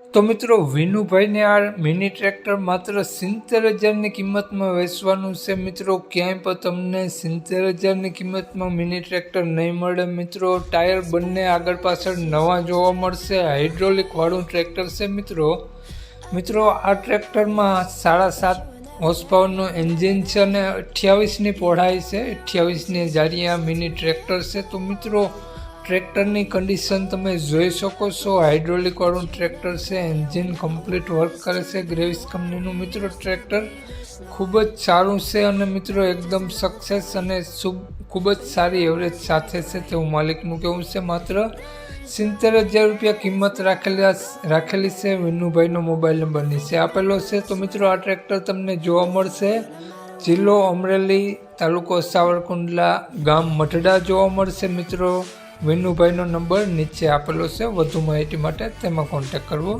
તો મિત્રો, વિનુભાઈને આ મિની ટ્રેક્ટર માત્ર સિત્તેર હજારની કિંમતમાં વેચવાનું છે. મિત્રો, ક્યાંય પણ તમને સિત્તેર હજારની કિંમતમાં મિની ટ્રેક્ટર નહીં મળે. મિત્રો, ટાયર બંને આગળ પાછળ નવા જોવા મળશે. હાઇડ્રોલિકવાળું ટ્રેક્ટર છે, મિત્રો. મિત્રો, આ ટ્રેક્ટરમાં સાડા સાત હોર્સપાવરનું એન્જિન છે અને અઠ્યાવીસની પહોળાઈ છે. અઠ્યાવીસની જારી આ મિની ટ્રેક્ટર છે. તો મિત્રો ટ્રેક્ટરની કન્ડિશન તમે જોઈ શકો છો. હાઇડ્રોલિકવાળું ટ્રેક્ટર છે. એન્જિન કમ્પ્લીટ વર્ક કરે છે. ગ્રેવિસ કંપનીનું મિત્રો ટ્રેક્ટર ખૂબ જ સારું છે અને મિત્રો એકદમ સક્સેસ અને ખૂબ જ સારી એવરેજ સાથે છે તેવું માલિકનું કહેવું છે. માત્ર સિત્તેર હજાર રૂપિયા કિંમત રાખેલા, રાખેલી છે. વિનુભાઈનો મોબાઈલ નંબર નીચે આપેલો છે તો મિત્રો આ ટ્રેક્ટર તમને જોવા મળશે. જિલ્લો અમરેલી તાલુકો સાવરકુંડલા ગામ મઢડા જોવા મળશે મિત્રો. વિનુભાઈનો નંબર નીચે આપેલો છે. વધુ માહિતી માટે તેમાં કોન્ટેક કરવો.